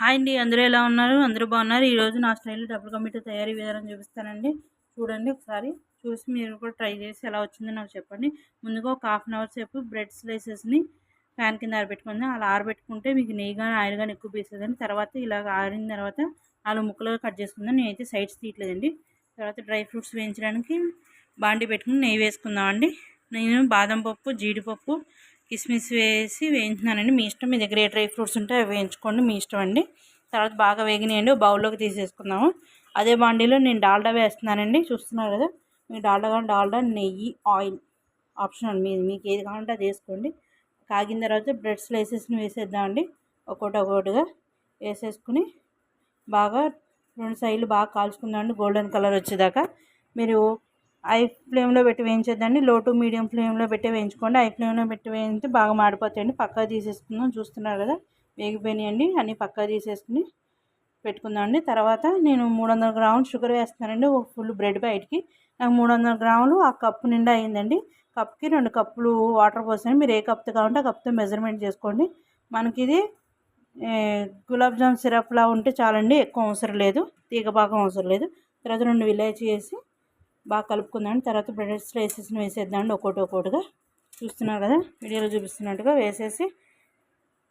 Hi అండి అందరూ ఎలా ఉన్నారు? అందరూ బాగున్నారు? ఈరోజు నా స్టైల్లో డబుల్ కంప్యూటర్ తయారీ విధానం చూపిస్తానండి. చూడండి ఒకసారి చూసి మీరు కూడా ట్రై చేసి ఎలా వచ్చిందో నాకు చెప్పండి. ముందుగా ఒక హాఫ్ అన్ అవర్ సేపు బ్రెడ్ స్లైసెస్ని ఫ్యాన్ కింద ఆరబెట్టుకుందాం. అలా ఆరబెట్టుకుంటే మీకు నెయ్యి కానీ ఆయిల్ కానీ ఎక్కువ పీసేదండి తర్వాత ఇలాగ ఆరిన తర్వాత నాలుగు ముక్కలుగా కట్ చేసుకుందాం. నేనైతే సైడ్స్ తీయట్లేదండి. తర్వాత డ్రై ఫ్రూట్స్ వేయించడానికి బాండి పెట్టుకుని నెయ్యి వేసుకుందామండి. నేను బాదం పప్పు జీడిపప్పు కిస్మిస్ వేసి వేయించినానండి. మీ ఇష్టం మీ దగ్గర ఏ డ్రై ఫ్రూట్స్ ఉంటే అవి వేయించుకోండి. మీ ఇష్టం అండి. తర్వాత బాగా వేగినాయండి. బౌల్లోకి తీసేసుకుందాము. అదే బాండీలో నేను డాల్డా వేస్తున్నానండి. చూస్తున్నారు కదా? మీ డాల్డా కానీ డాల్డా నెయ్యి ఆయిల్ ఆప్షన్ అండి. మీది మీకు ఏది కావాలంటే అది వేసుకోండి. కాగిన తర్వాత బ్రెడ్ స్లైసెస్ని వేసేద్దామండి. ఒక్కొక్కటి ఒక్కొక్కటిగా వేసేసుకుని బాగా రెండు సైడ్లు బాగా కాల్చుకుందామండి. గోల్డెన్ కలర్ వచ్చేదాకా. మీరు హై ఫ్లేమ్లో పెట్టి వేయించేద్దండి. లో టు మీడియం ఫ్లేమ్లో పెట్టి వేయించుకోండి. హై ఫ్లేమ్లో పెట్టి వేయించి బాగా మాడిపోతాయండి. పక్కా తీసేసుకుందాం. చూస్తున్నారు కదా వేగిపోయినాయండి. అన్నీ పక్కా తీసేసుకుని పెట్టుకుందామండి. తర్వాత నేను మూడు వందల గ్రాములు షుగర్ వేస్తున్నానండి. ఒక ఫుల్ బ్రెడ్ బయటికి. నాకు మూడు వందల గ్రాములు ఆ కప్పు నిండా అయిందండి. కప్కి రెండు కప్పులు వాటర్ పోసాను. మీరు ఏ కప్తో కావాలంటే ఆ కప్తో మెజర్మెంట్ చేసుకోండి. మనకి ఇది గులాబ్ జామ్ సిరప్లా ఉంటే చాలండి. ఎక్కువ అవసరం లేదు. తీగ భాగం అవసరం లేదు. తర్వాత రెండు విలేజ్ చేసి బాగా కలుపుకుందాం తర్వాత బ్రెడ్ స్లైసెస్ని వేసేద్దామండి. ఒక్కోటి ఒక్కోటిగా చూస్తున్నారు కదా వీడియోలో చూపిస్తున్నట్టుగా వేసేసి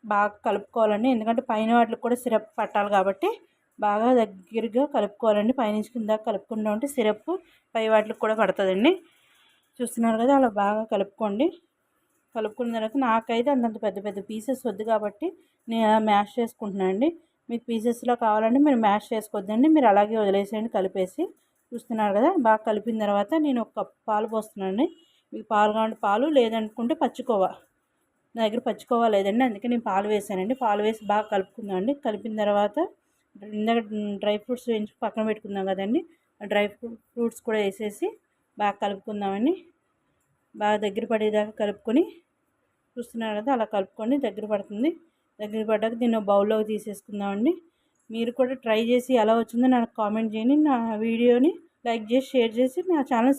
బాగా కలుపుకోవాలండి. ఎందుకంటే పైన వాటికి కూడా సిరప్ పట్టాలి కాబట్టి బాగా దగ్గరగా కలుపుకోవాలండి. పైనుంచి కింద కలుపుకుంటూ ఉంటే సిరప్ పై వాటికి కూడా పడుతుందండి. చూస్తున్నారు కదా అలా బాగా కలుపుకోండి. కలుపుకున్న తర్వాత నాకైతే అంతంత పెద్ద పెద్ద పీసెస్ వద్దు కాబట్టి నేను అలా మ్యాష్ చేసుకుంటున్నాను అండి మీకు పీసెస్లో కావాలంటే మీరు మ్యాష్ చేసుకోవద్దండి. మీరు అలాగే వదిలేసేయండి కలిపేసి చూస్తున్నారు కదా? బాగా కలిపిన తర్వాత నేను ఒక పాలు పోస్తున్నాను మీకు పాలు కావాలంటే పాలు లేదనుకుంటే పచ్చుకోవా. నా దగ్గర పచ్చుకోవా లేదండి. అందుకే నేను పాలు వేసానండి. పాలు వేసి బాగా కలుపుకుందామండి. కలిపిన తర్వాత ఇందాక డ్రై ఫ్రూట్స్ వేయించి పక్కన పెట్టుకుందాం కదండి. డ్రై ఫ్రూట్స్ కూడా వేసేసి బాగా కలుపుకుందామండి. బాగా దగ్గర పడేదాకా కలుపుకొని చూస్తున్నారు కదా? అలా కలుపుకొని దగ్గర పడుతుంది. దగ్గర పడ్డాక దీన్ని బౌల్లోకి తీసేసుకుందామండి. మీరు కూడా ట్రై చేసి ఎలా వచ్చిందో నాకు కామెంట్ చేయండి. నా వీడియోని లైక్ చేసి షేర్ చేసి నా ఛానల్